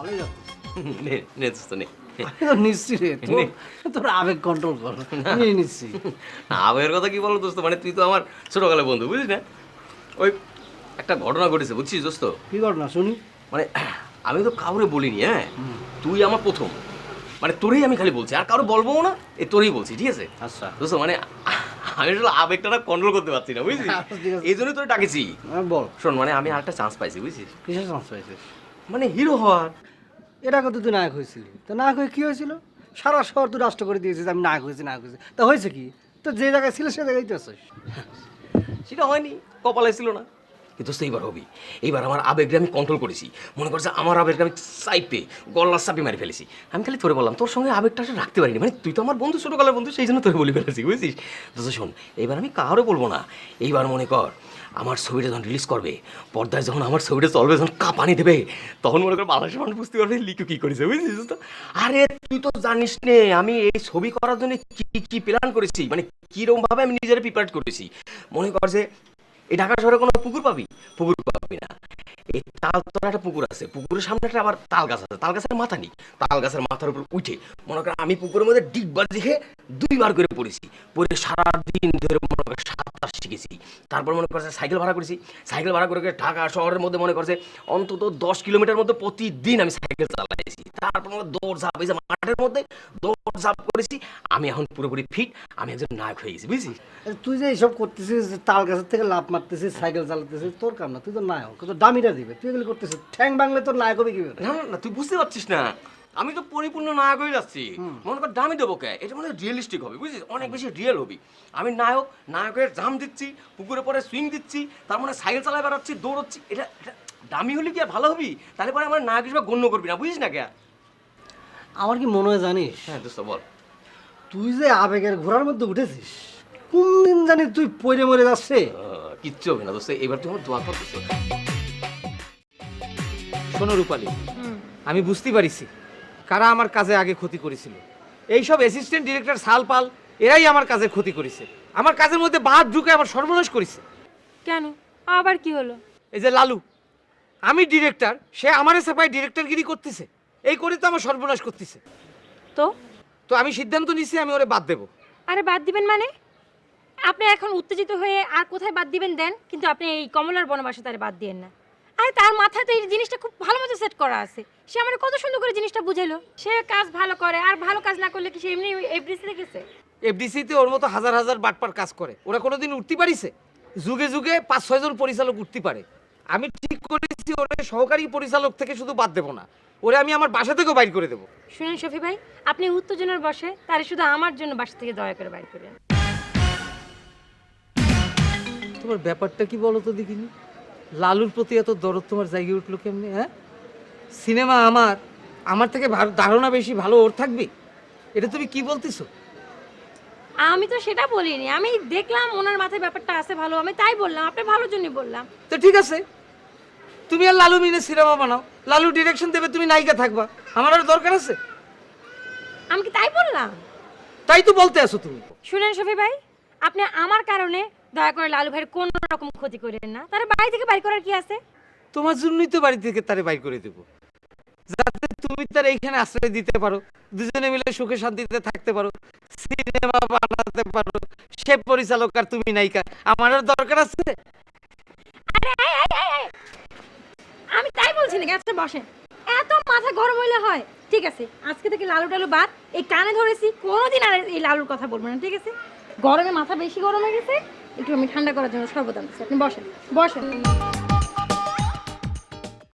ভালোই যাচ্ছে। নে নে দোস্ত নে আমি তো নিচ্ছি রে তোর তোর আবেগ কন্ট্রোল কর আমি নিচ্ছি। আবের কথা কি বলো দোস্ত? মানে তুই তো আমার বন্ধু না? ওই একটা ঘটনা ঘটেছে বুঝছিস দোস্ত? কি কর না শুনি। মানে আমি তো কাউরে বলিনি হ্যাঁ? তুই আমার প্রথম। মানে তোরেই আমি খালি বলছি আর কারও বলব না এ তোরেই বলছি ঠিক আছে? আচ্ছা। দোস্ত মানে আমি আসলে আবেগটা না কন্ট্রোল করতে পারছি না বুঝলি আচ্ছা। এই জন্যই তোরে ডাকেছি। হ্যাঁ, বল। শোন মানে আমি আরেকটা চান্স পাইছি বুঝছিস কিসের চান্স পাইছিস? মানে হিরো হওয়ার। এটা কত তুই নায়ক হয়েছিলি। তো নায়ক হয়ে কি হয়েছিল? সারা শহর তুই রাষ্ট্র করে দিয়েছিস, আমি নায়ক হয়েছি নায়ক হয়েছি। তা হয়েছে কি? তো যে জায়গায় ছিল সে জায়গায় তো সেটা হয়নি, কপালে ছিল না। কিন্তু তো এইবার হবি। এইবার আমার আবেগটা আমি কন্ট্রোল করেছি। মনে করছে আমার আবেগটা আমি চাইপে গল্লার চাপে মারি ফেলেছি। আমি খালি তোরে বললাম, তোর সঙ্গে আবেগটা আসলে রাখতে পারিনি। মানে তুই তো আমার বন্ধু, ছোটকালের বন্ধু, সেই জন্য তোরে বলে ফেলেছি, বুঝছিস? তো শোন, এইবার আমি কারও বলব না। এইবার মনে কর, আমার ছবিটা যখন রিলিজ করবে, পর্দায় যখন আমার ছবিটা চলবে, যখন কাঁপানি দেবে, তখন মনে কর বাংলাদেশ মানুষ বুঝতে পারবে লিখু কি করেছে, বুঝছিস? তো? আরে তুই তো জানিস নে, আমি এই ছবি করার জন্য কি কি প্ল্যান করেছি? মানে কীরকম ভাবে আমি নিজের প্রিপেয়ার করেছি? মনে কর যে এই ঢাকা শহরে কোনো পুকুর পাবি? পুকুর পাবি না। এই তাল তোর একটা পুকুর আছে। পুকুরের সামনে একটা আবার তাল গাছ আছে। তাল গাছের মাথা নেই। তাল গাছের মাথার উপর উঠে মনে কর আমি পুকুরের মধ্যে ডিগবার দেখে দুইবার করে পড়েছি। পড়ে সারাদিন ধরে মনে কর সাঁতার শিখেছি। তারপর মনে করছে সাইকেল ভাড়া করেছি। সাইকেল ভাড়া করে ঢাকা শহরের মধ্যে মনে করছে অন্তত দশ কিলোমিটার মধ্যে প্রতিদিন আমি সাইকেল চালাইছি। তারপর মনে দৌড় ঝাঁপ এই যে মাঠের মধ্যে দৌড় ঝাঁপ করেছি আমি এখন পুরোপুরি ফিট আমি একজন নায়ক হয়ে গেছি এ, তুই যে এইসব করতেছিস তাল গাছের থেকে লাভ মারতেছিস সাইকেল চালাতেছিস তোর কাম না তুই তো নায়ক তোর দামিটা দিবে তুই এগুলো করতেছিস ঠ্যাং বাংলে তোর নায়ক হবে কি না তুই বুঝতে পারছিস না আমি তো পরিপূর্ণ নায়ক হয়ে যাচ্ছি মনে কর দামি দেবো কে এটা মানে রিয়েলিস্টিক হবে বুঝলি অনেক বেশি রিয়েল হবি আমি নায়ক নায়কের জাম দিচ্ছি পুকুরে পরে সুইং দিচ্ছি তার মানে সাইকেল চালায় বেড়াচ্ছি দৌড়চ্ছি এটা এটা দামি হলে কি আর ভালো হবি? তাহলে পরে আমার নায়ক হিসেবে গণ্য করবি না বুঝিস না কে? আমার কি মনে হয় জানিস? হ্যাঁ দোস্ত বল। তুই যে আবেগের ঘোড়ার মধ্যে উঠেছিস কোন দিন জানি তুই পড়ে মরে যাচ্ছে? কিচ্ছু হবে না দোস্ত। এবার তুই আমার দোয়া কর দোস্ত। শোনো রূপালী আমি বুঝতে পারিছি কারা আমার কাজে আগে ক্ষতি করেছিল। এইসব অ্যাসিস্ট্যান্ট ডিরেক্টর সালপাল এরাই আমার কাজে ক্ষতি করেছে। আমার কাজের মধ্যে বাদ ঢুকে আমার সর্বনাশ করেছে। কেন? আবার কি হলো? এই যে লালু আমি ডিরেক্টর সে আমার সাপায় ডিরেক্টরগিরি করতেছে। এই করে তো আমার সর্বনাশ করতেছে। তো? তো আমি সিদ্ধান্ত নিছি আমি ওরে বাদ দেবো। আরে বাদ দিবেন মানে? আপনি এখন উত্তেজিত হয়ে আর কোথায় বাদ দিবেন দেন? কিন্তু আপনি এই কমলার বনবাসে তারে বাদ দিয়েন না। আরে তার মাথায় তো এই জিনিসটা খুব ভালো মতো সেট করা আছে। সে আমার কত সুন্দর করে জিনিসটা বুঝাইলো। সে কাজ ভালো করে আর ভালো কাজ না করলে কি সে এমনি এফডিসি গেছে? এফডিসিতে ওর মতো হাজার হাজার বাটপার কাজ করে। ওরা কোনোদিন উঠতে পারিছে? যুগে যুগে পাঁচ ছয়জন পরিচালক উঠতে পারে। আমি ঠিক করেছি ওরে সহকারী পরিচালক থেকে শুধু বাদ দেবো না। ওরে আমি আমার বাসা থেকেও বাইর করে দেবো। শুনেন শফি ভাই আপনি উত্তেজনার বসে তারে শুধু আমার জন্য বাসা থেকে দয়া করে বাইর করেন তোমার ব্যাপারটা কি বলো তো দেখিনি? লালুর প্রতি এত দরদ তোমার জায়গায় উঠল কেমনি হ্যাঁ? সিনেমা আমার আমার থেকে ধারণা বেশি ভালো ওর থাকবে? এটা তুমি কি বলতেছো? আমি তো সেটা বলিনি আমি দেখলাম ওনার মাথায় ব্যাপারটা আছে ভালো আমি তাই বললাম আপনি ভালোর জন্যই বললাম। তো ঠিক আছে তুমি আর লালু মিনে সিনেমা বানাও। লালু ডিরেকশন দেবে তুমি নায়িকা থাকবা। আমার আর দরকার আছে? আমি কি তাই বললাম? তাই তো বলতে আসো তুমি। শুনেন শফি ভাই আপনি আমার কারণে দয়া করে লালু ভাইয়ের কোনো রকম ক্ষতি করেন না। তার বাড়ি থেকে বাড়ি করার কি আছে? তোমার জন্যই তো বাড়ি থেকে তারে বাইর করে দেবো। যাতে তুমি তার এইখানে আশ্রয় দিতে পারো দুজনে মিলে সুখে শান্তিতে থাকতে পারো সিনেমা বানাতে পারো সে পরিচালক আর তুমি নায়িকা। আমার আর দরকার আছে? আরে এই, এই, এই। আমি তাই বলছি না আচ্ছা বসেন। এত মাথা গরম হইলে হয়। ঠিক আছে, আজকে থেকে লালু টালু বাদ। এই কানে ধরেছি, কোনোদিন আর এই লালুর কথা বলব না, ঠিক আছে? গরমে মাথা বেশি গরম হয়ে গেছে, একটু আমি ঠান্ডা করার জন্য সর্বদান আপনি বসেন বসেন।